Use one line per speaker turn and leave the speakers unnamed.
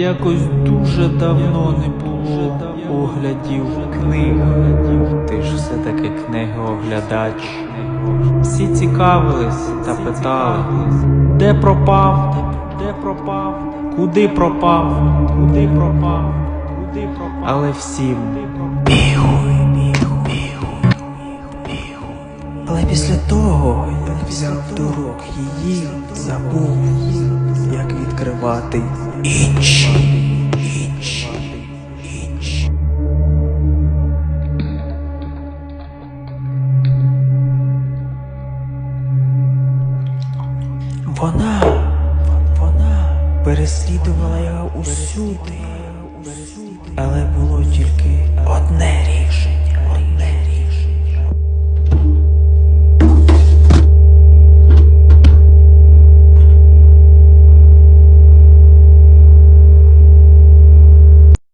Якось дуже давно не було оглядів книг. Ти ж все-таки книгооглядач. Всі цікавились та питали, де пропав, де пропав, куди пропав, куди пропав, куди пропав. Але всім бігуй, бігуй, бігуй, бігуй. Але після того, як взяв до рук її, забув, як відкривати інші. Вона, вона переслідувала його усюди, але було